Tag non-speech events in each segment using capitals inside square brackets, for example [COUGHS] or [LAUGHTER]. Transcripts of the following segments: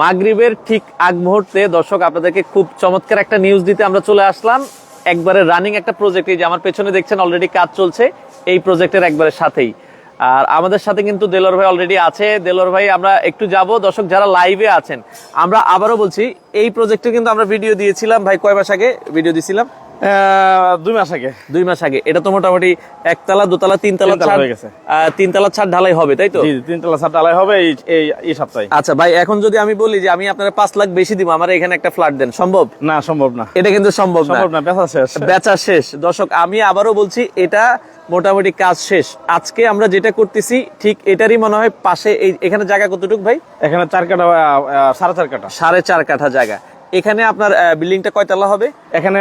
মাগরিবের ঠিক আগ মুহূর্তে দর্শক, আপনাদেরকে খুব চমৎকার একটা নিউজ দিতে আমরা চলে আসলাম। একবারে রানিং একটা প্রজেক্ট এই যে আমার পেছনে দেখছেন অলরেডি কাজ চলছে, এই প্রজেক্টের একবারে সাথেই। আর আমাদের সাথে কিন্তু দেলোর ভাই অলরেডি আছে। দেলোর ভাই, আমরা একটু যাব। দর্শক, যারা লাইভে আছেন, আমরা আবারও বলছি, এই প্রজেক্টে কিন্তু আমরা ভিডিও দিয়েছিলাম। ভাই, কয় মাস আগে ভিডিও দিয়েছিলাম দুই মাস আগে। দুই মাস আগে। এটা তো মোটামুটি একতলা দোতলা তিনতলা হয়ে গেছে। তিনতলা ছাদ ঢালাই হবে তাই তো? তিনতলা ছাদ ঢালাই হবে এই এই সপ্তাহে। আচ্ছা ভাই এখন যদি আমি বলি যে আমি আপনার পাঁচ লাখ বেশি দিব আমার এখানে একটা ফ্ল্যাট দেন সম্ভব? না সম্ভব না। এটা কিন্তু সম্ভব না। সম্ভব না বেচা শেষ। বেচা শেষ। দর্শক আমি আবারও বলছি এটা মোটামুটি কাজ শেষ। আজকে আমরা যেটা করতেছি ঠিক এটারই মনে হয় পাশে এই এখানে জায়গা কতটুকু ভাই? এখানে চার কাঠা সাড়ে চার কাঠা। সাড়ে চার কাঠা জায়গা। এখানে আপনার বিল্ডিংটা কয়তলা হবে? এখানে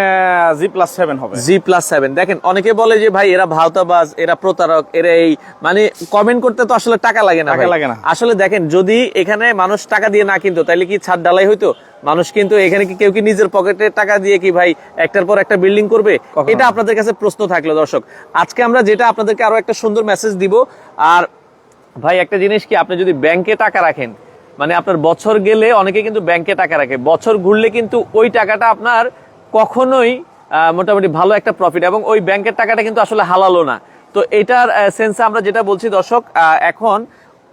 জি প্লাস সেভেন হবে। জি প্লাস সেভেন দেখেন অনেকে বলে যে ভাই এরা ভাওতাবাজ এরা প্রতারক এরা এই মানে কমেন্ট করতে তো আসলে টাকা লাগে না টাকা লাগে না। আসলে দেখেন যদি এখানে মানুষ টাকা দিয়ে না কিনতো তাহলে কি ছাদ ডালাই হইতো? মানুষ কিন্তু এখানে কি কেউ কি নিজের পকেটে টাকা দিয়ে কি ভাই একটার পর একটা বিল্ডিং করবে? এটা আপনাদের কাছে প্রশ্ন থাকল দর্শক। আজকে আমরা যেটা আপনাদেরকে আরও একটা সুন্দর মেসেজ দিব আর ভাই একটা জিনিস কি আপনি যদি ব্যাংকে টাকা রাখেন মানে আপনার বছর গেলে অনেকে কিন্তু ব্যাংকে টাকা রাখে। বছর ঘুরলে কিন্তু ওই টাকাটা আপনার কখনোই মোটামুটি ভালো একটা প্রফিট এবং ওই ব্যাংকের টাকাটা কিন্তু আসলে হালালো না। তো এটার সেন্সে আমরা যেটা বলছি দর্শক এখন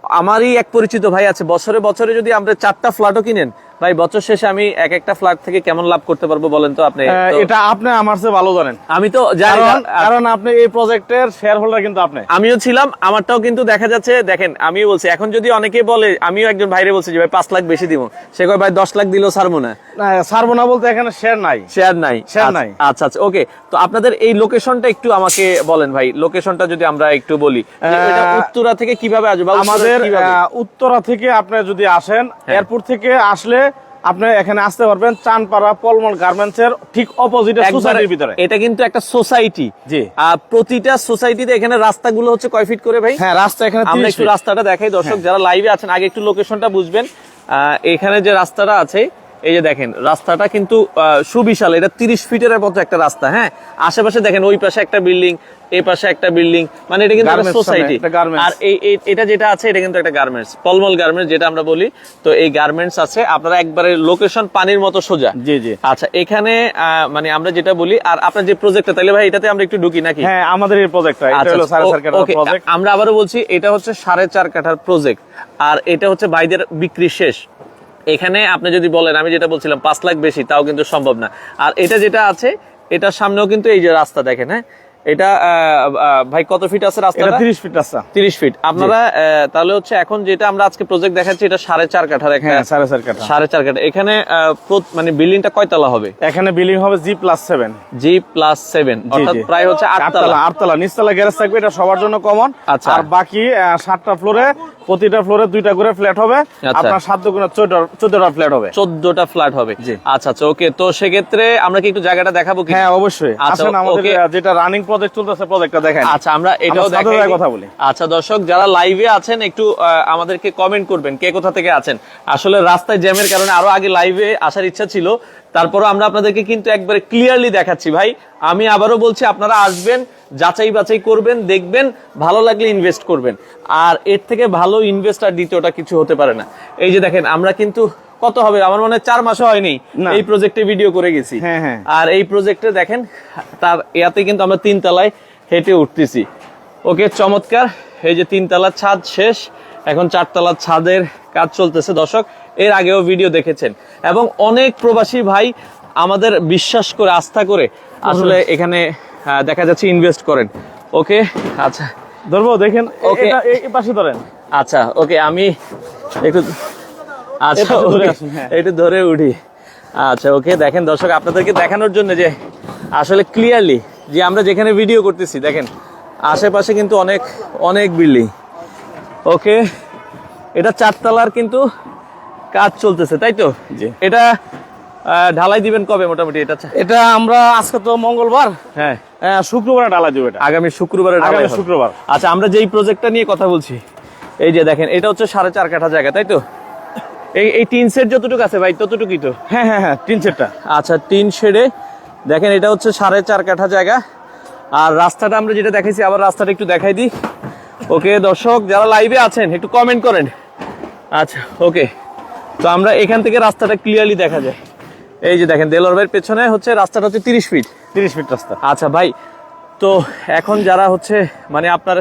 আমারই এক পরিচিত ভাই আছে। বছরে বছরে যদি আমরা চারটা ফ্ল্যাটও কিনেন ভাই বছর শেষে আমি এক একটা ফ্ল্যাট থেকে কেমন লাভ করতে পারব বলেন তো আপনি? এটা আপনি আমার চেয়ে ভালো জানেন। আমি তো জানি কারণ আপনি এই প্রজেক্টের শেয়ার হোল্ডার কিন্তু আপনি। আমিও ছিলাম আমারটাও কিন্তু দেখা যাচ্ছে দেখেন আমিও বলছি এখন যদি অনেকে বলে আমিও একজন ভাইরে বলছি যে ভাই পাঁচ লাখ বেশি দিব। সে কয় ভাই দশ লাখ দিলেও ছাড়বো না। না, ছাড়বো না বলতে এখানে শেয়ার নাই। শেয়ার নাই। Share আচ্ছা, নাই। আচ্ছা আচ্ছা ওকে তো আপনাদের এই লোকেশনটা একটু আমাকে বলেন ভাই লোকেশনটা যদি আমরা একটু বলি উত্তরা থেকে কীভাবে আসবে আমাদের উত্তরা থেকে আপনি যদি আসেন হ্যাঁ। এয়ারপোর্ট থেকে আসলে আপনি এখানে আসতে পারবেন চানপাড়া পলমল গার্মেন্টস এর ঠিক অপোজিটে সোসাইটির ভিতরে। এটা কিন্তু একটা সোসাইটি জি। প্রতিটা সোসাইটিতে এখানে রাস্তাগুলো হচ্ছে কয় ফিট করে ভাই? হ্যাঁ রাস্তা এখানে আমরা একটু রাস্তাটা দেখাই দর্শক যারা লাইভে আছেন আগে একটু লোকেশনটা বুঝবেন। আহ, এখানে যে রাস্তাটা আছে এই যে দেখেন রাস্তাটা কিন্তু সুবিশাল। এটা তিরিশ ফিটের মতো একটা রাস্তা হ্যাঁ? আশেপাশে দেখেন ওই পাশে একটা বিল্ডিং এই পাশে একটা বিল্ডিং। মানে এটা কিন্তু সোসাইটি। আর এই এটা যেটা আছে এটা কিন্তু একটা গার্মেন্টস পলমল গার্মেন্টস যেটা আমরা বলি। তো এই গার্মেন্টস আছে আপনারা একবারে লোকেশন পানির মতো সোজা। জি জি। আচ্ছা এখানে আহ, মানে আমরা যেটা বলি আর আপনার যে প্রজেক্টটা তাহলে ভাই এটাতে আমরা একটু ঢুকি নাকি? হ্যাঁ আমাদের এই প্রজেক্টটা এটা আচ্ছা, হলো সাড়ে চার কাঠার প্রজেক্ট আমরা আবারও বলছি এটা হচ্ছে সাড়ে চার কাঠার প্রজেক্ট আর এটা হচ্ছে ভাইদের বিক্রি শেষ। এখানে আপনি যদি বলেন আমি যেটা বলছিলাম পাঁচ লাখ বেশি তাও কিন্তু সম্ভব না। আর এটা যেটা আছে এটার সামনেও কিন্তু এই যে রাস্তা দেখেন হ্যাঁ? এটা ভাই কত ফিট আছে রাস্তাটা? 30 ফিট রাস্তা। তিরিশ ফিট আপনারা তাহলে হচ্ছে এখন যেটা আমরা আজকে প্রজেক্ট দেখাচ্ছি এটা সাড়ে চার কাঠার একটা হ্যাঁ সাড়ে চার কাঠা। সাড়ে চার কাঠা। এখানে আহ, প্রত- মানে বিল্ডিংটা কয়তলা হবে? এখানে বিল্ডিং হবে G plus seven G plus seven অর্থাৎ প্রায় হচ্ছে আটতলা। আটতলা নিচতলা গ্যারেজ থাকবে এটা সবার জন্য কমন আচ্ছা। আর বাকি সাতটা ফ্লোরে প্রতিটা ফ্লোরে দুইটা করে ফ্ল্যাট হবে। আচ্ছা। আপনার সাত দুগুণে চোদ্দটা ফ্ল্যাট হবে। চোদ্দটা ফ্ল্যাট হবে। আচ্ছা আচ্ছা ওকে তো সেক্ষেত্রে আমরা কি একটু জায়গাটা দেখাবো কি? হ্যাঁ অবশ্যই। আচ্ছা, আসেন আমাদের যেটা রানিং প্রজেক্ট চলতেছে প্রজেক্টটা দেখেন। আচ্ছা আমরা এটাও দেখাই কথা বলি। আচ্ছা দর্শক যারা লাইভে আছেন একটু আমাদেরকে কমেন্ট করবেন কে কোথা থেকে আছেন। আসলে রাস্তায় জ্যামের কারণে আরও আগে লাইভে আসার ইচ্ছা ছিল। তারপরও আমরা আপনাদেরকে কিন্তু একবারে ক্লিয়ারলি দেখাচ্ছি। ভাই আমি আবারও বলছি আপনারা আসবেন যাচাই বাছাই করবেন দেখবেন ভালো লাগলে ইনভেস্ট করবেন। আর এর থেকে ভালো ইনভেস্ট আর দ্বিতীয়টা কিছু হতে পারে না। এই যে দেখেন আমরা কিন্তু কত হবে? আমার মনে হয় চার মাসও হয়নি। এই প্রজেক্টে ভিডিও করে গেছি। হ্যাঁ, হ্যাঁ। আর এই প্রজেক্টে দেখেন তার ইয়াতে কিন্তু আমরা তিন তলায় হেঁটে উঠতেছি। ওকে চমৎকার। এই যে তিন তলার ছাদ শেষ। এখন চারতলার ছাদের কাজ চলতেছে। দর্শক এর আগেও ভিডিও দেখেছেন। এবং অনেক প্রবাসী ভাই আমাদের বিশ্বাস করে আস্থা করে আসলে এখানে দেখা যাচ্ছে ইনভেস্ট করেন। ওকে আচ্ছা। ধরবো দেখেন ওকে পাশে ধরেন। আচ্ছা ওকে আমি একটু আচ্ছা হ্যাঁ। একটু ধরে উঠি। আচ্ছা ওকে দেখেন দর্শক আপনাদেরকে দেখানোর জন্য যে আসলে ক্লিয়ারলি যে আমরা যেখানে ভিডিও করতেছি দেখেন আশেপাশে কিন্তু অনেক অনেক বিল্ডিং ওকে এটা চারতলার কিন্তু কাজ চলতেছে তাই তো। এটা ঢালাই দিবেন কবে মোটামুটি এটা? এটা আমরা আজকে তো মঙ্গলবার। হ্যাঁ। আহ, শুক্রবারে ডালা দিব এটা। আগামী শুক্রবারে ঢালাই আগামী শুক্রবার। আচ্ছা আমরা যেই প্রজেক্টটা নিয়ে কথা বলছি এই যে দেখেন এটা হচ্ছে সাড়ে চার কাঠা জায়গা তাই তো? এই এই টিন সেট যতটুকু আছে ভাই ততটুকুই তো? হ্যাঁ হ্যাঁ হ্যাঁ তিন সেটটা। আচ্ছা টিন শেডে দেখেন এটা হচ্ছে সাড়ে চার কাঠা জায়গা। আর রাস্তাটা আমরা যেটা দেখাইছি আবার রাস্তাটা একটু দেখাই দিই। ওকে দর্শক যারা লাইভে আছেন একটু কমেন্ট করেন। আচ্ছা ওকে তো আমরা এখান থেকে রাস্তাটা ক্লিয়ারলি দেখা যায়। এই যে দেখেন দেলোর ভাইয়ের পেছনে হচ্ছে রাস্তাটা হচ্ছে তিরিশ ফিট তিরিশ ফিট রাস্তা। আচ্ছা ভাই তো এখন যারা হচ্ছে মানে আপনার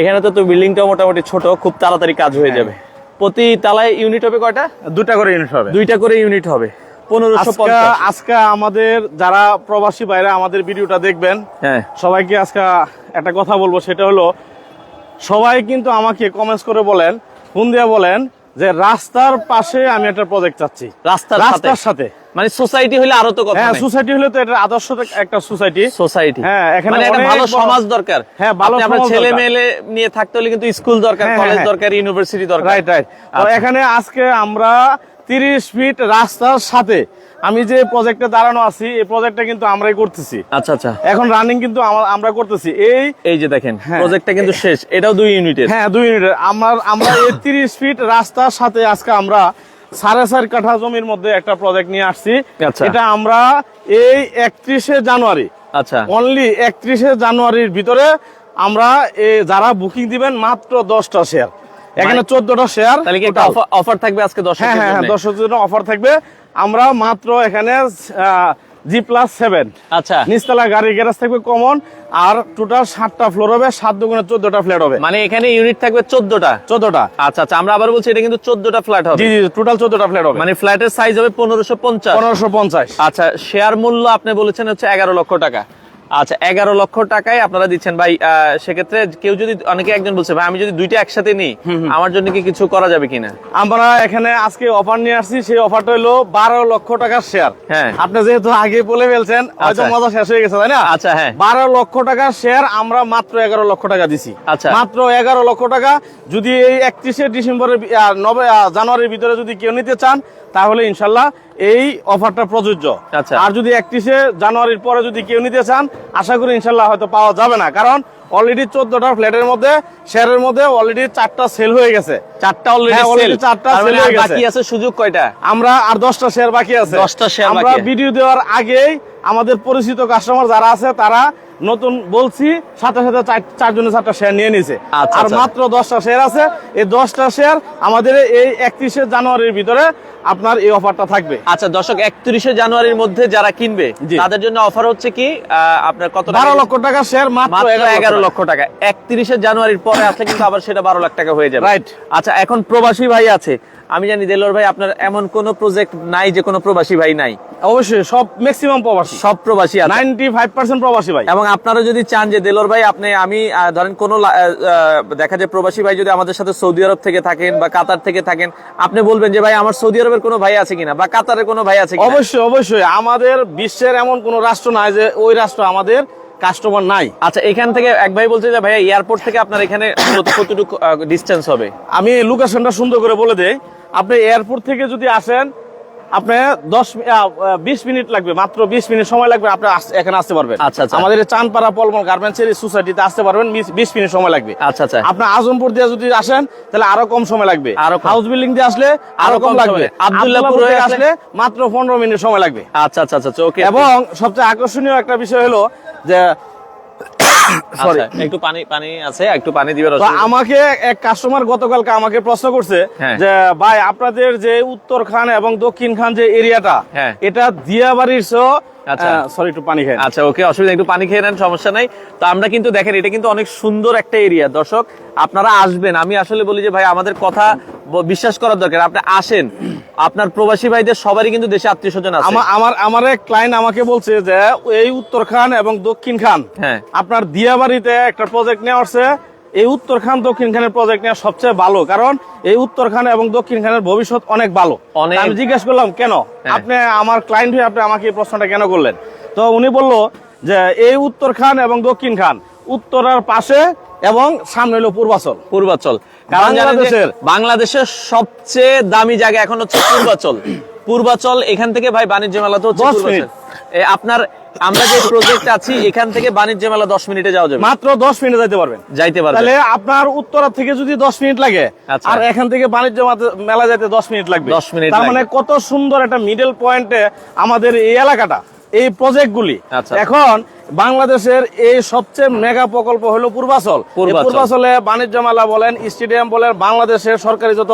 এখানে তো তো বিল্ডিংটা মোটামুটি ছোট খুব তাড়াতাড়ি কাজ হয়ে যাবে। প্রতি তালায় ইউনিট হবে কয়টা? দুটা করে ইউনিট হবে। দুইটা করে ইউনিট হবে। পনেরোশো আজকে আজকে আমাদের যারা প্রবাসী বাইরে আমাদের ভিডিওটা দেখবেন হ্যাঁ। সবাইকে আজকে একটা কথা বলব সেটা হলো সবাই কিন্তু আমাকে কমেন্টস করে বলেন ফোন দিয়ে বলেন যে রাস্তার পাশে আমি একটা প্রজেক্ট চাচ্ছি। রাস্তার রাস্তার সাথে। মানে সোসাইটি হলে আরও তো কথা হ্যাঁ সোসাইটি হলে তো এটা আদর্শ একটা সোসাইটি সোসাইটি হ্যাঁ, এখানে মানে একটা ভালো সমাজ দরকার। হ্যাঁ, ভালো আপনি আপনার ছেলে। মেয়ে নিয়ে থাকতে হলে কিন্তু স্কুল দরকার হ্যাঁ, কলেজ হ্যাঁ। দরকার ইউনিভার্সিটি দরকার। রাইট রাইট তো আচ্ছা। এখানে আজকে আমরা তিরিশ ফিট রাস্তার সাথে আমি যে প্রজেক্টে দাঁড়ানো আছি এই প্রজেক্টটা কিন্তু আমরাই করতেছি। আচ্ছা আচ্ছা। এখন রানিং কিন্তু আমরা করতেছি। এই এই যে দেখেন হ্যাঁ। প্রজেক্টটা কিন্তু শেষ। এটাও দুই ইউনিটের হ্যাঁ দুই মিনিটের আমার আমরা [COUGHS] তিরিশ ফিট রাস্তার সাথে আজকে আমরা সাড়ে চার কাঠা জমির মধ্যে একটা প্রজেক্ট নিয়ে আসছি। আচ্ছা। এটা আমরা এই একত্রিশে জানুয়ারি। আচ্ছা। অনলি একত্রিশে জানুয়ারির ভিতরে আমরা যারা বুকিং দিবেন মাত্র দশটা শেয়ার এখানে চোদ্দটা শেয়ার অফার থাকবে আজকে দশ হ্যাঁ হ্যাঁ হ্যাঁ দর্শকদের জন্য অফার থাকবে। আমরা মাত্র এখানে জি প্লাস সেভেন আচ্ছা। নিচতলা গাড়ি গ্যারেজ থাকবে কমন আর টোটাল সাতটা ফ্লোর হবে সাত দুগুণে চোদ্দটা ফ্ল্যাট হবে। মানে এখানে ইউনিট থাকবে চোদ্দটা? চোদ্দটা। আচ্ছা আচ্ছা আমরা আবার বলছি এটা কিন্তু চোদ্দটা ফ্ল্যাট হবে। জি জি টোটাল চোদ্দটা ফ্ল্যাট হবে। মানে ফ্ল্যাটের সাইজ হবে পনেরোশো পঞ্চাশ। পনেরোশো পঞ্চাশ। আচ্ছা শেয়ার মূল্য আপনি বলেছেন হচ্ছে এগারো লক্ষ টাকা। আচ্ছা এগারো লক্ষ টাকায় আপনারা দিচ্ছেন ভাই সেক্ষেত্রে কেউ যদি অনেকে একজন বলছে ভাই আমি যদি দুইটা একসাথে নিই আমার জন্য কি কিছু করা যাবে কিনা আমরা এখানে আজকে অফার নিয়ে আসছি সেই অফারটা হলো বারো লক্ষ টাকার শেয়ার হ্যাঁ। আপনি যেহেতু আগে বলে ফেলছেন হয়তো আচ্ছা। মজা শেষ হয়ে গেছে তাই না আচ্ছা, হ্যাঁ। বারো লক্ষ টাকার শেয়ার আমরা মাত্র এগারো লক্ষ টাকা দিছি আচ্ছা। মাত্র এগারো লক্ষ টাকা যদি এই একত্রিশে ডিসেম্বরের নবে জানুয়ারির ভিতরে যদি কেউ নিতে চান তাহলে ইনশাল্লাহ এই অফারটা প্রযোজ্য। আচ্ছা। আর যদি একত্রিশে জানুয়ারির পরে যদি কেউ নিতে চান আশা করি ইনশাল্লাহ হয়তো পাওয়া যাবে না। কারণ অলরেডি চোদ্দটা ফ্ল্যাটের মধ্যে শেয়ারের মধ্যে অলরেডি চারটা সেল হয়ে গেছে। চারটা অলরেডি হ্যাঁ, চারটা সেল হয়ে গেছে। বাকি আছে সুযোগ কয়টা? আমরা আর দশটা শেয়ার বাকি আছে। দশটা শেয়ার আমরা ভিডিও দেওয়ার আগেই আমাদের পরিচিত কাস্টমার যারা আছে তারা নতুন বলছি সাথে সাথে চার- চারজনে চারটা শেয়ার নিয়ে নিছে। আচ্ছা, আর আচ্ছা। মাত্র দশটা শেয়ার আছে। এই দশটা শেয়ার আমাদের এই একত্রিশে জানুয়ারির ভিতরে আপনার এই অফারটা থাকবে। আচ্ছা দর্শক একত্রিশে জানুয়ারির মধ্যে যারা কিনবে তাদের জন্য অফার হচ্ছে কি আপনার কত বারো লক্ষ টাকা শেয়ার মাত্র এগারো লক্ষ টাকা। একত্রিশে জানুয়ারির পরে আসলে কিন্তু আবার সেটা বারো লাখ টাকা হয়ে যাবে। রাইট আচ্ছা এখন প্রবাসী ভাই আছে। আমি জানি দেলোর ভাই আপনার এমন কোন প্রজেক্ট নাই যে কোনো প্রবাসী ভাই নাই? অবশ্যই সব ম্যাক্সিমাম প্রবাসী। সব প্রবাসী আছে? নাইনটি ফাইভ পার্সেন্ট প্রবাসী ভাই। এবং আপনারা যদি চান যে দেলোর ভাই আপনি আমি ধরেন কোন দেখা যায় প্রবাসী ভাই যদি আমাদের সাথে সৌদি আরব থেকে থাকেন বা কাতার থেকে থাকেন আপনি বলবেন যে ভাই আমার সৌদি আরবের কোনো ভাই আছে কিনা বা কাতারের কোনো ভাই আছে কিনা? অবশ্যই অবশ্যই। আমাদের বিশ্বের এমন কোন রাষ্ট্র নাই যে ওই রাষ্ট্র আমাদের কাস্টমার নাই। আচ্ছা এখান থেকে এক ভাই বলছে যে ভাইয়া এয়ারপোর্ট থেকে আপনার এখানে কতটুকু ডিস্টেন্স হবে? আমি লোকেশনটা সুন্দর করে বলে দেই। আপনি এয়ারপোর্ট থেকে যদি আসেন আপনি দশ বিশ মিনিট লাগবে মাত্র বিশ মিনিট সময় লাগবে আপনি আস- এখানে আসতে পারবেন। আচ্ছা, আচ্ছা। আমাদের চানপাড়া পলমল গার্মেন্টস এর সোসাইটিতে আসতে পারবেন বিশ মিনিট সময় লাগবে। আচ্ছা আচ্ছা। আপনার আজমপুর দিয়ে যদি আসেন তাহলে আরও কম সময় লাগবে। আরও। হাউস বিল্ডিং দিয়ে আসলে আরও কম লাগবে। আব্দুল্লাহপুর হয়ে আসলে আসলে মাত্র পনেরো মিনিট সময় লাগবে। আচ্ছা আচ্ছা আচ্ছা ওকে। এবং সবচেয়ে আকর্ষণীয় একটা বিষয় হলো যে সরি আচ্ছা, একটু পানি পানি আছে একটু পানি দিবে আমাকে এক কাস্টমার গতকালকে আমাকে প্রশ্ন করছে হ্যাঁ। যে ভাই আপনাদের যে উত্তর খান এবং দক্ষিণ খান যে এরিয়াটা হ্যাঁ। এটা দিয়াবাড়ির আচ্ছা। সরি একটু পানি আচ্ছা ওকে অসুবিধা একটু পানি খেয়ে নেন সমস্যা নাই। তো আমরা কিন্তু দেখেন এটা কিন্তু অনেক সুন্দর একটা এরিয়া দর্শক আপনারা আসবেন আমি আসলে বলি যে ভাই আমাদের কথা বিশ্বাস করার দরকার আপনি আসেন। আপনার প্রবাসী ভাইদের সবারই কিন্তু দেশে আত্মীয় স্বজন আছে। আমার আমার এক ক্লায়েন্ট আমাকে বলছে যে এই উত্তর খান এবং দক্ষিণ খান হ্যাঁ। আপনার দিয়াবাড়িতে একটা প্রজেক্ট নেওয়া এই উত্তর খান দক্ষিণ খানের প্রজেক্ট নেওয়া সবচেয়ে ভালো কারণ এই উত্তর খান এবং দক্ষিণ খানের ভবিষ্যৎ অনেক ভালো। আমি জিজ্ঞেস করলাম কেন? হ্যাঁ। আপনি আমার ক্লায়েন্ট হয়ে আপনি আমাকে এই প্রশ্নটা কেন করলেন? তো উনি বলল যে এই উত্তর খান এবং দক্ষিণ খান উত্তরার পাশে এবং সামনে হলো পূর্বাচল। পূর্বাচল। কারণ বাংলাদেশের- বাংলাদেশের সবচেয়ে দামি জায়গা এখন হচ্ছে পূর্বাচল। পূর্বাচল এখান থেকে ভাই বাণিজ্য মেলা তো হচ্ছে আপনার আমরা যে প্রজেক্ট আছি এখান থেকে বাণিজ্য মেলা দশ মিনিটে যাওয়া যাবে। মাত্র দশ মিনিটে যাইতে পারবেন। যাইতে পারবে তাহলে আপনার উত্তরা থেকে যদি দশ মিনিট লাগে আচ্ছা। আর এখান থেকে বাণিজ্য মেলা যাইতে দশ মিনিট লাগবে। 10 মিনিট তার মানে কত সুন্দর একটা মিডল পয়েন্টে আমাদের এই এলাকাটা। এই প্রজেক্টগুলি আচ্ছা। এখন বাংলাদেশের এই সবচেয়ে মেগা প্রকল্প হলো পূর্বাচল। পূর্বাচলে। বাণিজ্য মেলা বলেন স্টেডিয়াম বলেন বাংলাদেশের সরকারি যত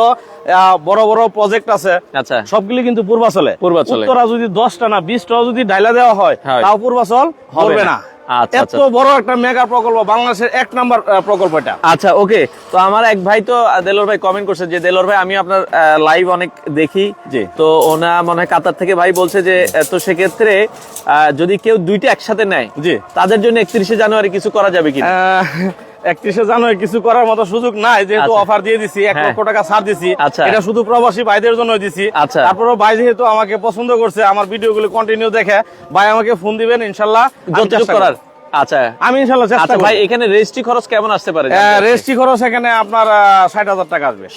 বড় বড় প্রজেক্ট আছে আচ্ছা। সবগুলি কিন্তু পূর্বাচলে। পূর্বাচল। তোরা যদি দশটা না বিশটা যদি ডাইলা দেওয়া হয়। তাও পূর্বাচল হবে না। আচ্ছা, এত আচ্ছা। বড় একটা মেগা প্রকল্প বাংলাদেশের এক নম্বর প্রকল্প এটা। আচ্ছা ওকে। তো আমার এক ভাই তো দেলোর ভাই কমেন্ট করছে যে দেলোর ভাই আমি আপনার লাইভ অনেক দেখি। যে তো ওনা মনে কাতার থেকে ভাই বলছে যে তো সেক্ষেত্রে আহ, যদি কেউ দুইটা একসাথে নেয় জি। তাদের জন্য একত্রিশে জানুয়ারি কিছু করা যাবে কি একত্রিশে জানুয়ারি কিছু করার মতো সুযোগ নাই যেহেতু আচ্ছা। অফার দিয়ে দিছি এক হ্যাঁ। লক্ষ টাকা ছাড় দিছি। আচ্ছা। এটা শুধু প্রবাসী ভাইদের জন্য দিছি। আচ্ছা। তারপরে ভাই যেহেতু আমাকে পছন্দ করছে আমার ভিডিওগুলো কন্টিনিউ দেখে ভাই আমাকে ফোন দিবেন ইনশাল্লাহ। করার। আচ্ছা। আমি ইনশাল্লাহ চেষ্টা আচ্ছা করব। ভাই এখানে রেজিস্ট্রি খরচ কেমন আসতে পারে রেজিস্ট্রি খরচ এখানে আপনার ষাট হাজার টাকা আসবে।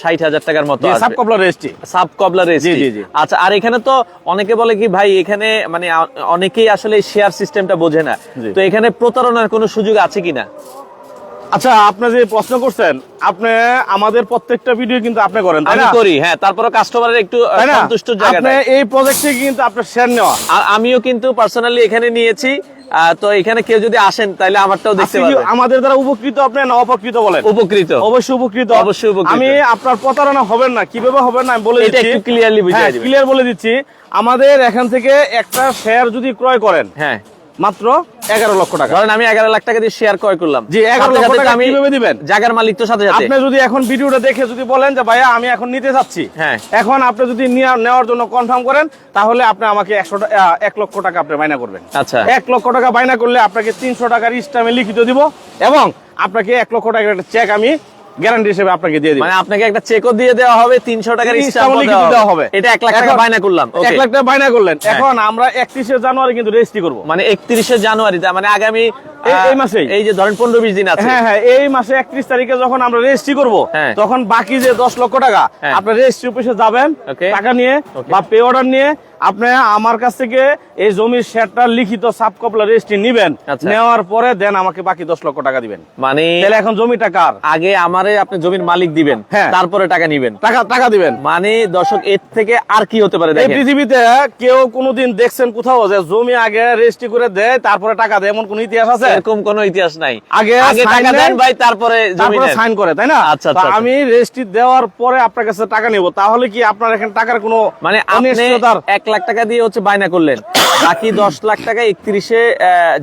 টাকার মতো সাব কপলার রেজিস্ট্রি সাব কবলা রেজিস্ট্রি জি, জি। আচ্ছা আর এখানে তো অনেকে বলে কি ভাই এখানে মানে অনেকেই আসলে শেয়ার সিস্টেমটা বোঝে না। তো এখানে প্রতারণার কোনো সুযোগ আছে কিনা? আচ্ছা আপনি যে প্রশ্ন করছেন আপনি আমাদের প্রত্যেকটা ভিডিও কিন্তু আপনি করেন তাই আমি না? করি হ্যাঁ তারপরে কাস্টমারের একটু সন্তুষ্ট আপনি এই প্রজেক্টে কিন্তু আপনার শেয়ার নেওয়া। আর আমিও কিন্তু পার্সোনালি এখানে নিয়েছি তো এখানে কেউ যদি আসেন তাহলে আমারটাও দেখতে আপনি পারবেন। আমাদের দ্বারা উপকৃত আপনি না অপকৃত বলেন? উপকৃত। অবশ্যই উপকৃত। অবশ্যই উপকৃত। আমি আপনার প্রতারণা হবেন না কীভাবে হবেন না আমি বলে দিচ্ছি। এটা একটু clearly বুঝিয়ে দিবেন। ক্লিয়ার বলে দিচ্ছি। আমাদের এখান থেকে একটা শেয়ার যদি ক্রয় করেন হ্যাঁ। মাত্র এগারো লক্ষ টাকা ধরেন আমি এগারো লাখ টাকা দিয়ে শেয়ার ক্রয় করলাম জি, এগারো লক্ষ টাকা আমি কীভাবে দিবেন? জায়গার মালিক তো সাথে সাথে আপনি যদি এখন ভিডিওটা দেখে যদি বলেন যে ভাইয়া আমি এখন নিতে চাচ্ছি হ্যাঁ। এখন আপনি যদি নেওয়ার জন্য কনফার্ম করেন তাহলে আপনি আমাকে একশো এক লক্ষ টাকা আপনি বাইনা করবেন আচ্ছা। এক লক্ষ টাকা বাইনা করলে আপনাকে তিনশো টাকার ইস্টামে লিখিত দিব এবং আপনাকে এক লক্ষ টাকার একটা চেক আমি গ্যারান্টি হিসেবে আপনাকে দিয়ে দিব। মানে আপনাকে একটা চেকও দিয়ে দেওয়া হবে তিনশো টাকার দেওয়া হবে। এটা এক লাখ টাকা বায়না করলাম। এক লাখ টাকা বাইনা করলেন। হ্যাঁ। এখন আমরা একত্রিশে জানুয়ারি কিন্তু রেজিস্ট্রি করব। মানে একত্রিশে জানুয়ারি মানে আগামী এই- মাসে এই যে ধরেন পনেরো বিশ দিন আছে। হ্যাঁ হ্যাঁ এই মাসে একত্রিশ তারিখে যখন আমরা রেজিস্ট্রি করব হ্যাঁ। তখন বাকি যে দশ লক্ষ টাকা হ্যাঁ। আপনি রেজিস্ট্রি অফিসে যাবেন টাকা নিয়ে বা পে অর্ডার নিয়ে আপনি আমার কাছ থেকে এই জমির শেয়ারটা লিখিত সাব কপলা রেজিস্ট্রি নিবেন আচ্ছা। নেওয়ার পরে দেন আমাকে বাকি দশ লক্ষ টাকা দিবেন। মানে তাহলে এখন জমিটা কার? আগে আমারে আপনি জমির মালিক দিবেন হ্যাঁ। তারপরে টাকা নিবেন। টাকা টাকা দিবেন। মানে দর্শক এর থেকে আর কি হতে পারে এই পৃথিবীতে কেউ কোনোদিন দেখছেন কোথাও যে জমি আগে রেজিস্ট্রি করে দেয় তারপরে টাকা দেয় এমন কোন ইতিহাস আছে? এরকম কোনো ইতিহাস নাই। আগে আগে টাকা দেন ভাই তারপরে জমি নেন। সাইন করে তাই না? আচ্ছা, আচ্ছা, আচ্ছা। আমি রেজিস্ট্রি দেওয়ার পরে আপনার কাছে টাকা নেব। তাহলে কি আপনার এখানে টাকার কোনো মানে আপনি এক লাখ টাকা দিয়ে হচ্ছে বায়না করলেন। বাকি দশ লাখ টাকা একত্রিশে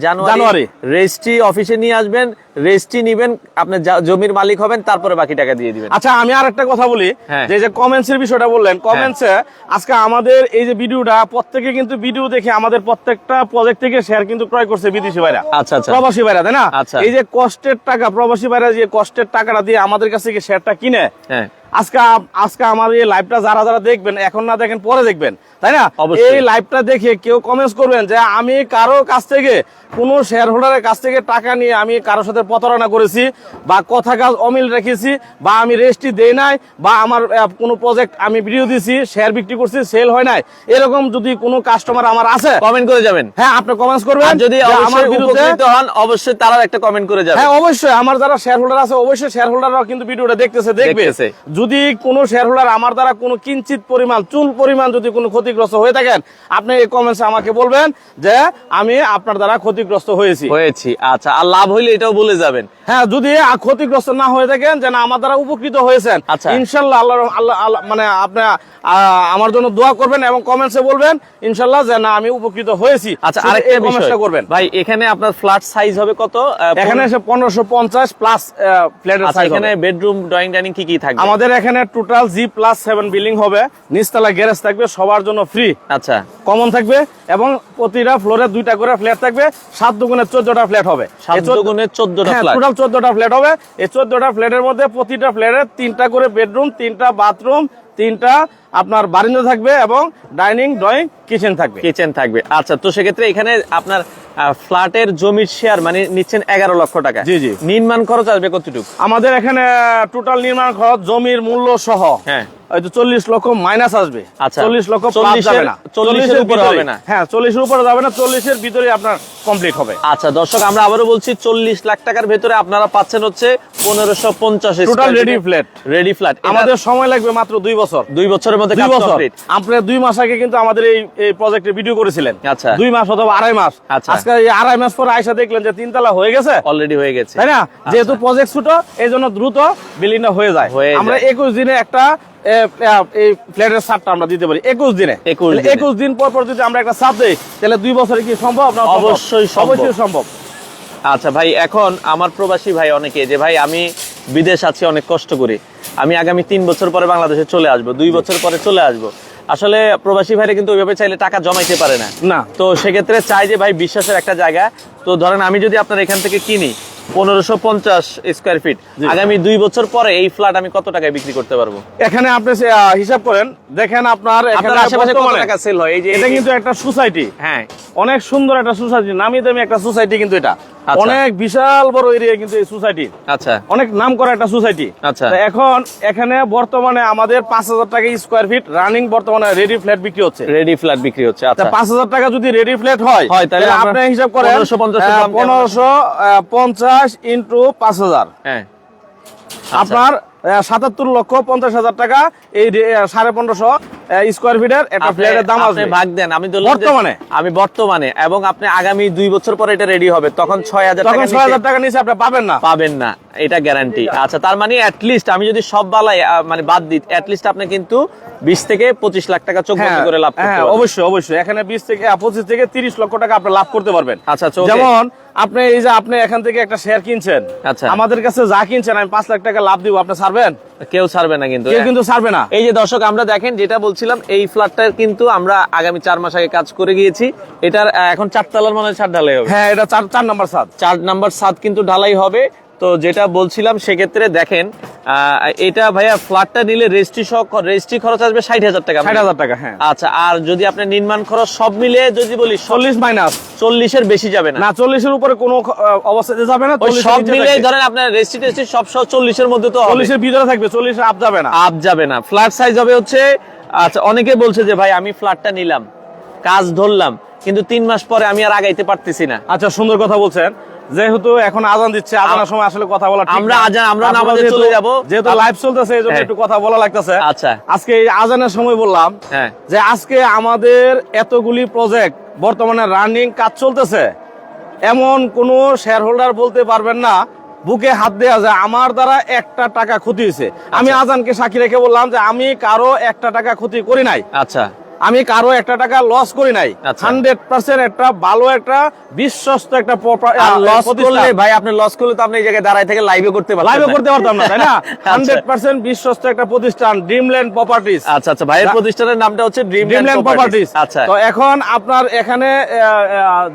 জানুয়ারি। রেজিস্ট্রি অফিসে নিয়ে আসবেন রেজিস্ট্রি নিবেন আপনি জমির মালিক হবেন তারপরে বাকি টাকা দিয়ে দিবেন। আচ্ছা আমি আর একটা কথা বলি হ্যাঁ। যে যে কমেন্টস এর বিষয়টা বললেন কমেন্টসে আজকে আমাদের এই যে ভিডিওটা প্রত্যেকে কিন্তু ভিডিও দেখে আমাদের প্রত্যেকটা প্রজেক্ট থেকে শেয়ার কিন্তু ক্রয় করছে বিদেশি ভাইরা। আচ্ছা আচ্ছা। প্রবাসী ভাইরা তাই না? আচ্ছা। এই যে কষ্টের টাকা প্রবাসী ভাইরা যে কষ্টের টাকাটা দিয়ে আমাদের কাছ থেকে শেয়ারটা কিনে হ্যাঁ। আজকে আজকে আমাদের এই লাইভটা যারা যারা দেখবেন এখন না দেখেন পরে দেখবেন। তাই না? এই লাইভটা দেখে কেউ কমেন্টস করবেন যে আমি কারও কাছ থেকে কোনো শেয়ার হোল্ডারের কাছ থেকে টাকা নিয়ে আমি কারোর সাথে প্রতারণা করেছি বা কথা কাজ অমিল রেখেছি বা আমি রেজিস্ট্রি দেই নাই বা আমার কোনো প্রজেক্ট আমি ভিডিও দিছি শেয়ার বিক্রি করছি সেল হয় নাই এরকম যদি কোনো কাস্টমার আমার আছে কমেন্ট করে যাবেন। হ্যাঁ আপনি কমেন্টস করবেন যদি আমার বিরুদ্ধে হন অবশ্যই তারাও একটা কমেন্ট করে যাবেন হ্যাঁ অবশ্যই আমার যারা শেয়ার হোল্ডার আছে অবশ্যই শেয়ার হোল্ডাররাও কিন্তু ভিডিওটা দেখতেছে দেখবে। যদি কোনো শেয়ার হোল্ডার আমার দ্বারা কোনো কিঞ্চিত পরিমাণ চুল পরিমাণ যদি কোনো ক্ষতিগ্রস্ত হয়ে থাকেন, আপনি এই কমেন্টসে আমাকে বলবেন যে আমি আপনার দ্বারা ক্ষতিগ্রস্ত হয়েছি। হয়েছি। আচ্ছা আর লাভ হইলে এটাও বলে যাবেন। হ্যাঁ যদি ক্ষতিগ্রস্ত না হয়ে থাকেন যেন আমার দ্বারা উপকৃত হয়েছেন আচ্ছা। ইনশাল্লাহ আল্লাহ আল্লাহ মানে আপনি আমার জন্য দোয়া করবেন এবং কমেন্টসে বলবেন ইনশাল্লাহ যে না আমি উপকৃত হয়েছি। আচ্ছা আরেকটা কমেন্টসটা করবেন। ভাই এখানে আপনার ফ্ল্যাট সাইজ হবে কত? এখানে এসে পনেরোশো পঞ্চাশ প্লাস ফ্ল্যাটের সাইজ এখানে বেডরুম ড্রয়িং ডাইনিং কি কি থাকবে? আমাদের এখানে total G plus seven building হবে। নিচতলা গ্যারেজ থাকবে সবার জন্য ফ্রি আচ্ছা। কমন থাকবে এবং প্রতিটা ফ্লোরে দুইটা করে ফ্ল্যাট থাকবে। সাত দুগুণে চোদ্দটা ফ্ল্যাট হবে। সাত দুগুণে 14টা flat। টোটাল চোদ্দটা ফ্ল্যাট হবে। এই চোদ্দটা ফ্ল্যাটের মধ্যে প্রতিটা ফ্ল্যাটের তিনটা করে বেডরুম তিনটা বাথরুম তিনটা আপনার বারিন্দা থাকবে এবং ডাইনিং ড্রয়িং কিচেন থাকবে। কিচেন থাকবে। আচ্ছা তো সেক্ষেত্রে এখানে আপনার ফ্ল্যাটের জমির শেয়ার মানে নিচ্ছেন এগারো লক্ষ টাকা। জি, জি। নির্মাণ খরচ আসবে কতটুকু? আমাদের এখানে টোটাল নির্মাণ খরচ জমির মূল্য সহ হ্যাঁ। হয়তো চল্লিশ লক্ষ মাইনাস আসবে। আচ্ছা। চল্লিশ লক্ষ যাবে না। চল্লিশের উপরে ভিতরে- হবে না। হ্যাঁ চল্লিশের উপরে যাবে না চল্লিশের ভিতরে আপনার কমপ্লিট হবে। আচ্ছা দর্শক আমরা আবারও বলছি চল্লিশ লাখ টাকার ভেতরে আপনারা পাচ্ছেন হচ্ছে পনেরোশো পঞ্চাশ। রেডি ফ্ল্যাট আমাদের সময় লাগবে মাত্র দুই বছর। বছর। দুই বছরের মধ্যে দুই বছর। আপনি দুই মাস আগে কিন্তু আমাদের এই এই প্রজেক্টের ভিডিও করেছিলেন। আচ্ছা। দুই মাস অথবা আড়াই মাস। আচ্ছা। আজকে এই আড়াই মাস পরে আয়সা দেখলেন যে তিনতলা হয়ে গেছে। অলরেডি হয়ে গেছে। তাই না? যেহেতু প্রজেক্ট ছোট এই জন্য দ্রুত বিল্ডিংটা হয়ে যায়। আমরা একুশ দিনে একটা এই ফ্ল্যাটের ছাদটা আমরা দিতে পারি। একুশ দিনে। একুশ দিন। পর পর যদি আমরা একটা ছাদ দিই তাহলে দুই বছরে কি সম্ভব না অবশ্যই। অবশ্যই সম্ভব। আচ্ছা ভাই এখন আমার প্রবাসী ভাই অনেকে যে ভাই আমি বিদেশ আছি অনেক কষ্ট করি। আমি আগামী তিন বছর পরে বাংলাদেশে চলে আসব দুই বছর পরে চলে আসব। আসলে প্রবাসী ভাইরা কিন্তু ওইভাবে চাইলে টাকা জমাইতে পারে না। না। তো সেক্ষেত্রে চাই যে ভাই বিশ্বাসের একটা জায়গা। তো ধরেন আমি যদি আপনার এখান থেকে কিনি পনেরোশো পঞ্চাশ স্কোয়ার ফিট আগামী দুই বছর পরে এই ফ্ল্যাট আমি কত টাকায় বিক্রি করতে পারব? এখানে আপনি হিসাব করেন দেখেন আপনার আশেপাশে কত টাকা সেল হয়? এই যে এটা কিন্তু একটা সোসাইটি হ্যাঁ। অনেক সুন্দর একটা সোসাইটি নামি দামি একটা সোসাইটি কিন্তু এটা। অনেক বিশাল বড় এরিয়া কিন্তু এই সোসাইটি আচ্ছা। অনেক নাম করা একটা সোসাইটি আচ্ছা। এখন এখানে বর্তমানে আমাদের পাঁচ হাজার টাকা স্কোয়ার ফিট রানিং বর্তমানে রেডি ফ্ল্যাট বিক্রি হচ্ছে। রেডি ফ্ল্যাট বিক্রি হচ্ছে আচ্ছা। পাঁচ হাজার টাকা যদি রেডি ফ্ল্যাট হয় হয়, তাহলে আপনি হিসাব করেন পনেরোশো পঞ্চাশ পনেরোশো পঞ্চাশ ইন্টু পাঁচ হাজার। হ্যাঁ। আপনার সাতাত্তর লক্ষ পঞ্চাশ হাজার টাকা। এই সাড়ে পনেরোশো স্কোয়ার ফিটের একটা ফ্ল্যাটের দাম আসবে। ভাগ দেন আমি যে- বর্তমানে? আমি বর্তমানে এবং আপনি আগামী দুই বছর পরে এটা রেডি হবে তখন ছয় হাজার তখন টাকা ছয় হাজার টাকা নিচে আপনি পাবেন না। পাবেন না এটা গ্যারান্টি আচ্ছা তার মানে অ্যাটলিস্ট আমি যদি সব বালাই মানে বাদ দিই অ্যাটলিস্ট আপনি কিন্তু বিশ থেকে পঁচিশ লাখ টাকা চোখ বন্ধ হ্যাঁ করে লাভ হ্যাঁ অবশ্যই অবশ্যই। এখানে বিশ থেকে পঁচিশ থেকে তিরিশ লক্ষ টাকা আপনি লাভ করতে পারবেন। আচ্ছা, আচ্ছা, যেমন আপনি এই যে আপনি এখান থেকে একটা শেয়ার কিনছেন আচ্ছা। আমাদের কাছে যা কিনছেন আমি পাঁচ লাখ টাকা লাভ দিব আপনি ছাড়বেন? কেউ ছাড়বে না কিন্তু কেউ কিন্তু ছাড়বে না। এই যে দর্শক আমরা দেখেন যেটা বলছিলাম এই ফ্ল্যাটটার কিন্তু আমরা আগামী চার মাস আগে কাজ করে গিয়েছি। এটার এখন চারতলার মনে হয় ছাদ ঢালাই হবে। হ্যাঁ এটা চার চার নাম্বার ছাদ চার নাম্বার ছাদ কিন্তু ঢালাই হবে। তো যেটা বলছিলাম সেক্ষেত্রে দেখেন এটা ভাইয়া ফ্ল্যাটটা নিলে রেজিস্ট্রি সহ রেজিস্ট্রি খরচ আসবে ষাট হাজার টাকা ষাট হাজার টাকা হ্যাঁ। আচ্ছা আর যদি আপনি নির্মাণ খরচ সব মিলিয়ে যদি বলি চল্লিশ মাইনাস চল্লিশের বেশি যাবে না। না চল্লিশের উপরে কোনো অবস্থাতে যাবে না ওই 40 এর সব থাকবে। ধরেন আপনার রেজিস্ট্রি টেস্ট্রি সব সহ চল্লিশের মধ্যে তো চল্লিশের ভিতরে থাকবে চল্লিশের আপ যাবে না। আপ যাবে না। ফ্ল্যাট সাইজ হবে হচ্ছে আচ্ছা অনেকে বলছে যে ভাই আমি ফ্ল্যাটটা নিলাম কাজ ধরলাম কিন্তু তিন মাস পরে আমি আর আগাইতে পারতেছি না। আচ্ছা সুন্দর কথা বলছেন। যেহেতু এখন আজান দিচ্ছে আজানের সময় আসলে কথা বলা আমরা আজান- আমরা নামাজে চলে যাব। যেহেতু লাইভ চলতেছে এই জন্য হ্যাঁ। একটু কথা বলা লাগতেছে। আচ্ছা। আজকে এই আজানের সময় বললাম হ্যাঁ। যে আজকে আমাদের এতগুলি প্রজেক্ট বর্তমানে রানিং কাজ চলতেছে। এমন কোনো শেয়ার হোল্ডার বলতে পারবেন না বুকে হাত দেওয়া যায় আমার দ্বারা একটা টাকা ক্ষতি হয়েছে। আমি আচ্ছা। আজানকে সাক্ষী রেখে বললাম যে আমি কারও একটা টাকা ক্ষতি করি নাই। আচ্ছা। আমি কারও একটা টাকা লস করি নাই। আচ্ছা। হান্ড্রেড পার্সেন্ট একটা ভালো একটা বিশ্বস্ত একটা লস করলে ভাই আপনি লস করলে তো আপনি এই জায়গায় দাঁড়ায় থেকে লাইভে করতে পারবেন লাইভে করতে পারতাম না তাই না? [LAUGHS] আচ্ছা। হান্ড্রেড পার্সেন্ট বিশ্বস্ত একটা প্রতিষ্ঠান ড্রিমল্যান্ড প্রপার্টিজ আচ্ছা আচ্ছা ভাইয়ের প্রতিষ্ঠানের নামটা হচ্ছে ড্রিমল্যান্ড প্রপার্টিস প্রপার্টিজ আচ্ছা। তো এখন আপনার এখানে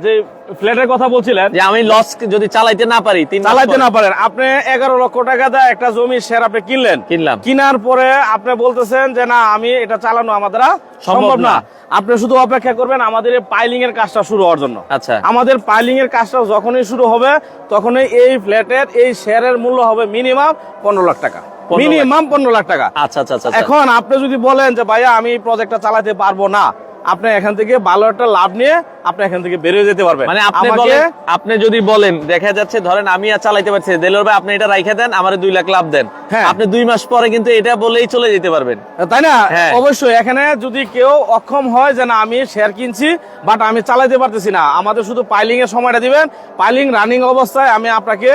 যে ফ্ল্যাটের কথা বলছিলেন। যে আমি লস যদি চালাইতে না পারি চালাইতে না পারেন। আপনি এগারো লক্ষ টাকা দেয় একটা জমি শেয়ার আপনি কিনলেন। কিনলাম। কিনার পরে আপনি বলতেছেন যে না আমি এটা চালানো আমার দ্বারা সম্ভব না। আপনি শুধু অপেক্ষা করবেন আমাদের পাইলিং এর কাজটা শুরু হওয়ার জন্য। আচ্ছা। আমাদের পাইলিং এর কাজটা যখনই শুরু হবে তখনই এই ফ্ল্যাটের এই শেয়ারের মূল্য হবে মিনিমাম পনেরো লাখ টাকা। মিনিমাম পনেরো লাখ টাকা। আচ্ছা আচ্ছা আচ্ছা আচ্ছা। এখন আপনি যদি বলেন যে ভাইয়া আমি প্রজেক্টটা চালাতে পারব না। আপনি এখান থেকে ভালো একটা লাভ নিয়ে আপনি এখান থেকে বেরিয়ে যেতে পারবেন। মানে আপনি বলেন আপনি যদি বলেন দেখা যাচ্ছে ধরেন আমি আর চালাইতে পারছি দেলোর ভাই আপনি এটা রাইখে দেন আমার দুই লাখ লাভ দেন। হ্যাঁ। আপনি দুই মাস পরে কিন্তু এটা বলেই চলে যেতে পারবেন। তাই না? হ্যাঁ। অবশ্যই এখানে যদি কেউ অক্ষম হয় যে না আমি শেয়ার কিনছি বাট আমি চালাতে পারতেছি না আমাদের শুধু পাইলিং এর সময়টা দিবেন। পাইলিং রানিং অবস্থায় আমি আপনাকে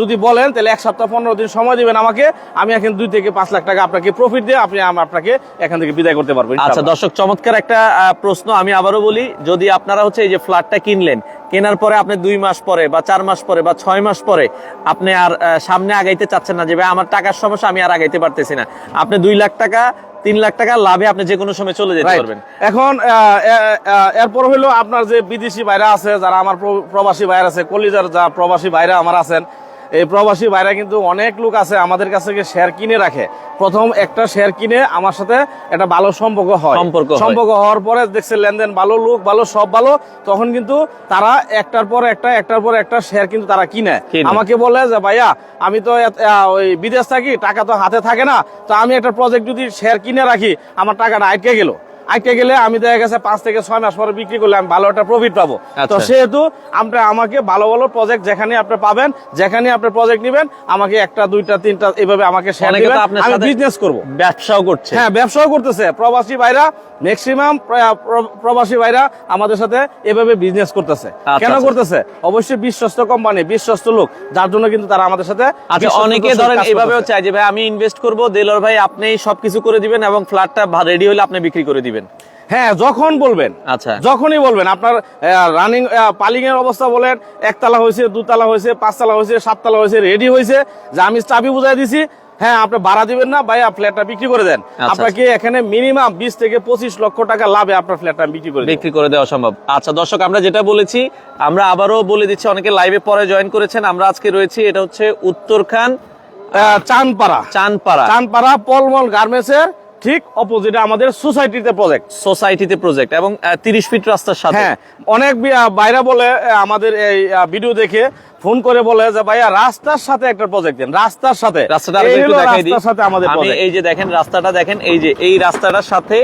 যদি বলেন, তাহলে এক সপ্তাহ, পনেরো দিন সময় দিবেন আমাকে। আমি এখন দুই থেকে পাঁচ লাখ টাকা আপনাকে প্রফিট দিয়ে আপনি আপনাকে এখান থেকে বিদায় করতে পারব আচ্ছা দর্শক, চমৎকার একটা প্রশ্ন আমি আবারও বলি। যদি আপনারা হচ্ছে এই যে ফ্ল্যাটটা কিনলেন, কেনার পরে আপনি দুই মাস পরে বা চার মাস পরে বা ছয় মাস পরে আপনি আর সামনে আগাইতে চাচ্ছেন না যে, ভাই, আমার টাকার সমস্যা, আমি আর আগাইতে পারতেছি না। আপনি দুই লাখ টাকা তিন লাখ টাকা লাভে আপনি যে কোনো সময় চলে যেতে পারবেন। এখন এরপর হলো আপনার যে বিদেশি বাইরা আছে যারা আমার প্রবাসী বাইরে আছে কলিজার যা প্রবাসী বাইরে আমার আছেন এই প্রবাসী বাইরে কিন্তু অনেক লোক আছে আমাদের কাছে শেয়ার কিনে রাখে। প্রথম একটা শেয়ার কিনে আমার সাথে একটা ভালো সম্পর্ক হয়। সম্পর্ক সম্পর্ক হওয়ার পরে দেখছে লেনদেন ভালো লোক ভালো সব ভালো তখন কিন্তু তারা একটার পর একটা একটার পর একটা শেয়ার কিন্তু তারা কিনে। আমাকে বলে যে ভাইয়া আমি তো ওই বিদেশ থাকি টাকা তো হাতে থাকে না তো আমি একটা প্রজেক্ট যদি শেয়ার কিনে রাখি আমার টাকাটা আটকে গেল। আটকে গেলে আমি দেখা গেছে পাঁচ থেকে ছয় মাস পরে বিক্রি করলে আমি ভালো একটা প্রফিট পাবো। তো আচ্ছা। সেহেতু আমরা আমাকে ভালো ভালো প্রজেক্ট যেখানে আপনি পাবেন যেখানে আপনি প্রজেক্ট নেবেন আমাকে একটা দুইটা তিনটা এভাবে আমাকে শেয়ার দিবেন। আমি বিজনেস করব। ব্যবসাও করছে। হ্যাঁ ব্যবসাও করতেছে। প্রবাসী ভাইরা ম্যাক্সিমাম প্রবাসী ভাইরা আমাদের সাথে এভাবে বিজনেস করতেছে। কেন আচ্ছা। করতেছে? অবশ্যই বিশ্বস্ত কোম্পানি বিশ্বস্ত লোক। যার জন্য কিন্তু তারা আমাদের সাথে আচ্ছা অনেকে ধরেন এভাবেও। চায় যে ভাই আমি ইনভেস্ট করব দেলোর ভাই আপনি সবকিছু করে দিবেন এবং ফ্ল্যাটটা রেডি হলে আপনি বিক্রি করে দিবেন। হ্যাঁ যখন বলবেন। আচ্ছা। যখনই বলবেন। আপনার রানিং পালিং এর অবস্থা বলেন একতলা হয়েছে দুতলা হয়েছে পাঁচতলা হয়েছে সাততলা হয়েছে রেডি হয়েছে। যে আমি চাবি বুঝাই দিছি হ্যাঁ আপনি ভাড়া দিবেন না ভাই ফ্ল্যাটটা বিক্রি করে দেন। আচ্ছা। আপনাকে এখানে মিনিমাম বিশ থেকে পঁচিশ লক্ষ টাকা লাভে আপনার ফ্ল্যাটটা বিক্রি করে বিক্রি করে দেওয়া সম্ভব। আচ্ছা দর্শক আমরা যেটা বলেছি আমরা আবারও বলে দিচ্ছি অনেকে লাইভে পরে জয়েন করেছেন। আমরা আজকে রয়েছি এটা হচ্ছে উত্তরখান চানপাড়া। চানপাড়া। চানপাড়া পলমল গার্মেন্টস এর ঠিক অপোজিটে আমাদের সোসাইটিতে প্রজেক্ট সোসাইটিতে প্রজেক্ট এবং তিরিশ ফিট রাস্তার সাথে। হ্যাঁ। অনেক বাইরা বলে আমাদের এই ভিডিও দেখে ফোন করে বলে যে ভাইয়া রাস্তার সাথে একটা প্রজেক্ট দেন রাস্তার সাথে। রাস্তাটা এই রাস্তার সাথে আমাদের যে দেখেন রাস্তাটা দেখেন এই যে এই রাস্তাটার সাথে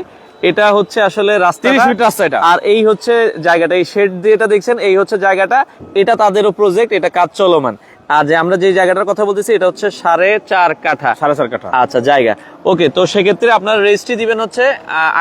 এটা হচ্ছে আসলে রাস্তা 30 ফিট রাস্তা এটা। আর এই হচ্ছে জায়গাটা এই শেড দিয়ে এটা দেখছেন এই হচ্ছে জায়গাটা এটা তাদেরও প্রজেক্ট এটা কাজ চলমান। আর যে আমরা যে জায়গাটার কথা বলতেছি এটা হচ্ছে সাড়ে চার কাঠা। সাড়ে চার কাঠা। আচ্ছা জায়গা। ওকে তো সেক্ষেত্রে আপনার রেজিস্ট্রি দিবেন হচ্ছে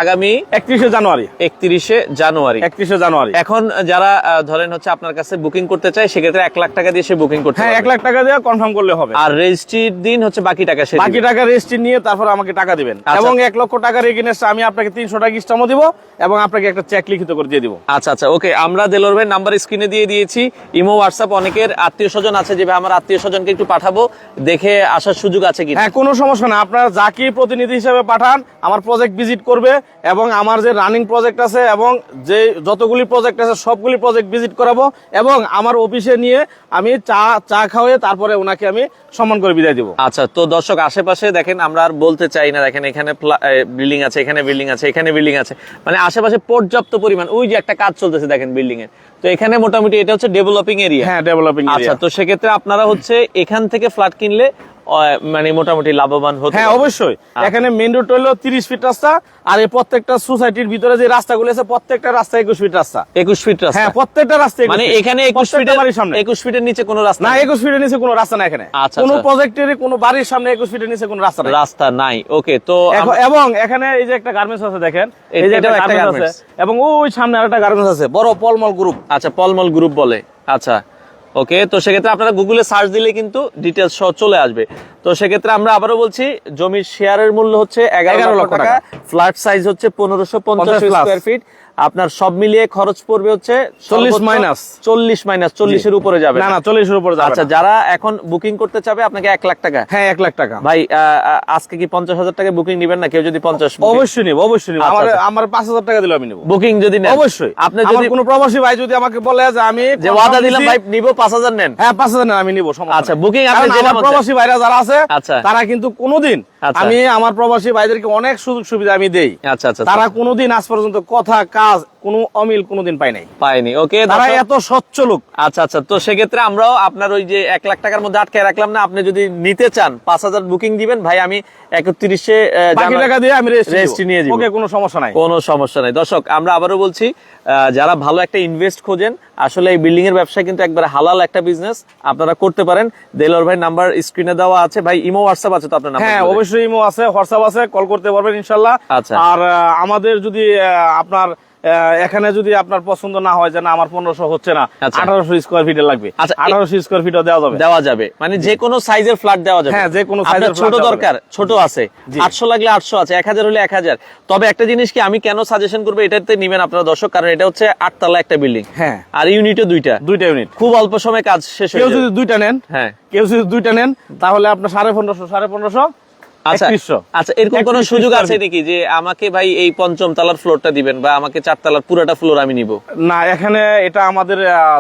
আগামী একত্রিশে জানুয়ারি। একত্রিশে জানুয়ারি। একত্রিশে জানুয়ারি। এখন যারা ধরেন হচ্ছে আপনার কাছে বুকিং করতে চায় সেক্ষেত্রে এক লাখ টাকা দিয়ে সে বুকিং করতে হ্যাঁ এক লাখ টাকা দিয়ে কনফার্ম করলে হবে। আর রেজিস্ট্রির দিন হচ্ছে বাকি টাকা সে বাকি টাকা রেজিস্ট্রি নিয়ে তারপর আমাকে টাকা দিবেন। আচ্ছা। এবং এক লক্ষ টাকার এগেনস্ট আমি আপনাকে তিনশো টাকা ইস্টামও দিব এবং আপনাকে একটা চেক লিখিত করে দিয়ে দিব। আচ্ছা আচ্ছা ওকে আমরা দেলোর ভাই নাম্বার স্ক্রিনে দিয়ে দিয়েছি। ইমো হোয়াটসঅ্যাপ অনেকের আত্মীয় স্বজন আছে যে ভাই আমার আত্মীয় স্বজনকে একটু পাঠাবো দেখে আসার সুযোগ আছে কি হ্যাঁ কোনো সমস্যা না। আপনার যাকে প্রতিনিধি হিসেবে পাঠান আমার প্রজেক্ট ভিজিট করবে এবং আমার যে রানিং প্রজেক্ট আছে এবং যে যতগুলি প্রজেক্ট আছে সবগুলি প্রজেক্ট ভিজিট করাবো এবং আমার অফিসে নিয়ে আমি চা চা খাওয়াই তারপরে ওনাকে আমি সম্মান করে বিদায় দিব। আচ্ছা তো দর্শক আশেপাশে দেখেন আমরা আর বলতে চাই না দেখেন এখানে বিল্ডিং আছে এখানে বিল্ডিং আছে এখানে বিল্ডিং আছে। মানে আশেপাশে পর্যাপ্ত পরিমাণ ওই যে একটা কাজ চলতেছে দেখেন বিল্ডিং এর। তো এখানে মোটামুটি এটা হচ্ছে ডেভেলপিং এরিয়া হ্যাঁ ডেভেলপিং আচ্ছা তো সেক্ষেত্রে আপনারা হচ্ছে এখান থেকে ফ্ল্যাট কিনলে মানে মোটামুটি লাভবান হতে হ্যাঁ অবশ্যই। আচ্ছা। এখানে মেন রোড হলো তিরিশ ফিট রাস্তা আর এই প্রত্যেকটা সোসাইটির ভিতরে যে রাস্তাগুলো আছে প্রত্যেকটা রাস্তা একুশ ফিট রাস্তা। একুশ ফিট রাস্তা। হ্যাঁ প্রত্যেকটা রাস্তা মানে এখানে একুশ ফিটের বাড়ির সামনে। একুশ ফিটের নিচে কোনো রাস্তা না একুশ ফিটের নিচে কোনো রাস্তা না এখানে। আচ্ছা, কোনো আচ্ছা। প্রজেক্টের কোনো বাড়ির সামনে একুশ ফিটের নিচে কোনো রাস্তা রাস্তা নাই। ওকে তো এবং এখানে এই যে একটা গার্মেন্টস আছে দেখেন এই যে একটা গার্মেন্টস আছে এবং ওই সামনে আরেকটা গার্মেন্টস আছে বড় পলমল গ্রুপ আচ্ছা পলমল গ্রুপ বলে। আচ্ছা। ওকে তো সেক্ষেত্রে আপনারা গুগলে সার্চ দিলে কিন্তু ডিটেলস সহ চলে আসবে। তো সেক্ষেত্রে আমরা আবারও বলছি জমির শেয়ারের মূল্য হচ্ছে এগারো 11 লক্ষ লক্ষ টাকা ফ্ল্যাট সাইজ হচ্ছে পনেরোশো পঞ্চাশ স্কোয়ার ফিট আপনার সব মিলিয়ে খরচ পড়বে হচ্ছে 40 minus। চল্লিশ মাইনাস চল্লিশের উপরে যাবে না না চল্লিশের উপর আচ্ছা যারা এখন বুকিং করতে চাবে আপনাকে এক লাখ টাকা। হ্যাঁ এক লাখ টাকা। ভাই আজকে কি পঞ্চাশ হাজার টাকা বুকিং নিবেন না? কেউ যদি পঞ্চাশ অবশ্যই নিব অবশ্যই নিব। আচ্ছা, আমার আচ্ছা। আমার পাঁচ হাজার টাকা দিলে আমি নিব। বুকিং যদি নেন। অবশ্যই। আপনি যদি কোনো প্রবাসী ভাই যদি আমাকে বলে যে আমি যে ওয়াদা দিলাম ভাই নিবো পাঁচ হাজার নেন। হ্যাঁ পাঁচ হাজার না আমি নিব আচ্ছা, booking আপনি যেটা চায়। প্রবাসী ভাইরা যারা আছে আচ্ছা। তারা কিন্তু কোনোদিন আচ্ছা। আমি আমার প্রবাসী ভাইদেরকে অনেক সুযোগ সুবিধা আমি দেই। আচ্ছা আচ্ছা তারা কোনোদিন আজ পর্যন্ত কথা কাজ কোনো অমিল কোনোদিন পাই নাই। পাইনি ওকে তারা এত স্বচ্ছ লোক। আচ্ছা আচ্ছা তো সেক্ষেত্রে আমরাও আপনার ওই যে এক লাখ টাকার মধ্যে আটকে রাখলাম না আপনি যদি নিতে চান পাঁচ হাজার বুকিং দিবেন ভাই আমি একত্রিশে বাকি টাকা দিয়ে আমি রেজিস্ট্রি নিয়ে দিব। ওকে কোনো সমস্যা নাই। কোনো সমস্যা নাই। দর্শক আমরা আবারও বলছি যারা ভালো একটা ইনভেস্ট খোঁজেন আসলে এই বিল্ডিং এর ব্যবসা কিন্তু একবার হালাল একটা বিজনেস আপনারা করতে পারেন। দেলোর ভাই নাম্বার স্ক্রিনে দেওয়া আছে। ভাই ইমো হোয়াটসঅ্যাপ আছে তো আপনার নাম্বার হ্যাঁ অবশ্যই ইমো আছে হোয়াটসঅ্যাপ আছে কল করতে পারবেন ইনশাল্লাহ। আচ্ছা। আর আমাদের যদি আপনার এখানে যদি আপনার পছন্দ না হয় যে না আমার পনেরোশো হচ্ছে না আচ্ছা। আঠারোশো স্কোয়ার ফিটের লাগবে। আচ্ছা, আঠারোশো স্কোয়ার ফিটও দেওয়া যাবে। দেওয়া যাবে। মানে যে কোনো সাইজের ফ্ল্যাট দেওয়া যাবে। হ্যাঁ, যে কোনো size-এর ছোট দরকার ছোট আছে। আটশো লাগলে আটশো আছে এক হাজার হলে এক হাজার। তবে একটা জিনিস কি আমি কেন সাজেশন করব এটাতে নিবেন আপনারা দর্শক কারণ এটা হচ্ছে আটতলা একটা বিল্ডিং হ্যাঁ। আর ইউনিটও দুইটা। দুইটা ইউনিট খুব অল্প সময় কাজ শেষ কেউ যদি দুইটা নেন হ্যাঁ। কেউ যদি দুইটা নেন তাহলে আপনার সাড়ে পনেরোশো সাড়ে পনেরোশো আচ্ছা আচ্ছা এরকম কোনো সুযোগ আছে নাকি যে আমাকে ভাই এই পঞ্চম তলার ফ্লোরটা দিবেন বা আমাকে চার তলার পুরোটা ফ্লোর আমি নিব? না এখানে এটা আমাদের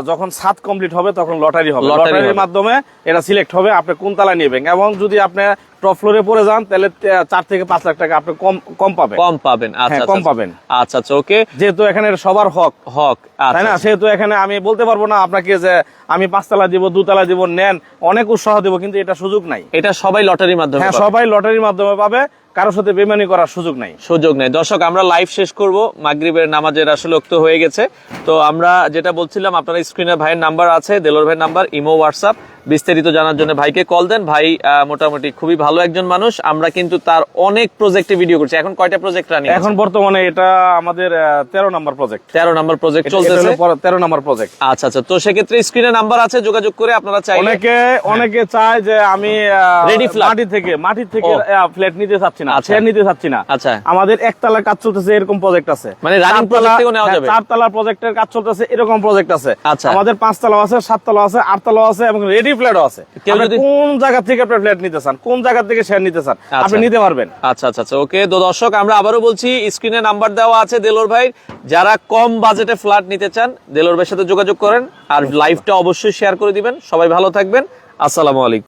যখন সাত কমপ্লিট হবে তখন লটারি হবে। লটারির মাধ্যমে এটা সিলেক্ট হবে আপনি কোন তালা নেবেন। এবং যদি আপনি টপ ফ্লোরে পড়ে যান তাহলে চার থেকে পাঁচ লাখ টাকা আপনি কম কম পাবেন। কম পাবেন আচ্ছা হ্যাঁ, আচ্ছা, কম আচ্ছা। পাবেন। আচ্ছা আচ্ছা ওকে। যেহেতু এখানে সবার হক। হক তাই আচ্ছা না? আচ্ছা। সেহেতু এখানে আমি বলতে পারব না আপনাকে যে আমি পাঁচতলা দিব দুতলা দিব নেন অনেক উৎসাহ দিব কিন্তু এটা সুযোগ নাই। এটা সবাই লটারির মাধ্যমে হ্যাঁ সবাই লটারির মাধ্যমে পাবে কারোর সাথে বেমানি করার সুযোগ নাই। সুযোগ নেই। দর্শক আমরা লাইভ শেষ করব। মাগরিবের নামাজের আসলে উক্ত হয়ে গেছে। তো আমরা যেটা বলছিলাম আপনারা স্ক্রিনে ভাইয়ের নাম্বার আছে দেলোর ভাইয়ের নাম্বার ইমো হোয়াটসঅ্যাপ বিস্তারিত জানার জন্য ভাইকে কল দেন। ভাই মোটামুটি খুবই ভালো একজন মানুষ। আমরা কিন্তু তার অনেক প্রজেক্টে ভিডিও করছি। এখন কয়টা প্রজেক্ট রানিং এখন বর্তমানে এটা আমাদের তেরো নাম্বার প্রজেক্ট তেরো নম্বর প্রজেক্ট চলতেছে। তেরো নাম্বার প্রজেক্ট আচ্ছা আচ্ছা। তো সেক্ষেত্রে স্ক্রিনে নাম্বার আছে যোগাযোগ করে আপনারা চাইলে অনেকে অনেকে চায় যে আমি Ready মাটি থেকে মাটি থেকে ফ্ল্যাট নিতে চাচ্ছি না আচ্ছা। শেয়ার নিতে চাচ্ছি না। আচ্ছা। আমাদের একতলা কাজ চলতেছে এরকম প্রজেক্ট আছে। মানে project থেকেও নেওয়া হ্যাঁ, যাবে? চারতলা প্রজেক্টের কাজ চলতেছে এরকম প্রজেক্ট আছে। আচ্ছা। আমাদের পাঁচতলা আছে সাততলা আছে আটতলা আছে এবং রেডি ফ্ল্যাটও আছে। আপনি কোন জায়গা থেকে আপনি ফ্ল্যাট নিতে চান কোন জায়গা থেকে শেয়ার নিতে চান আপনি আচ্ছা। নিতে পারবেন। আচ্ছা আচ্ছা আচ্ছা ওকে তো দর্শক আমরা আবারও বলছি স্ক্রিনে নাম্বার দেওয়া আছে দেলোর ভাই যারা কম বাজেটে ফ্ল্যাট নিতে চান দেলোর ভাইয়ের সাথে যোগাযোগ করেন। আর লাইভটা অবশ্যই শেয়ার করে দিবেন। সবাই ভালো থাকবেন। আসসালামু আলাইকুম।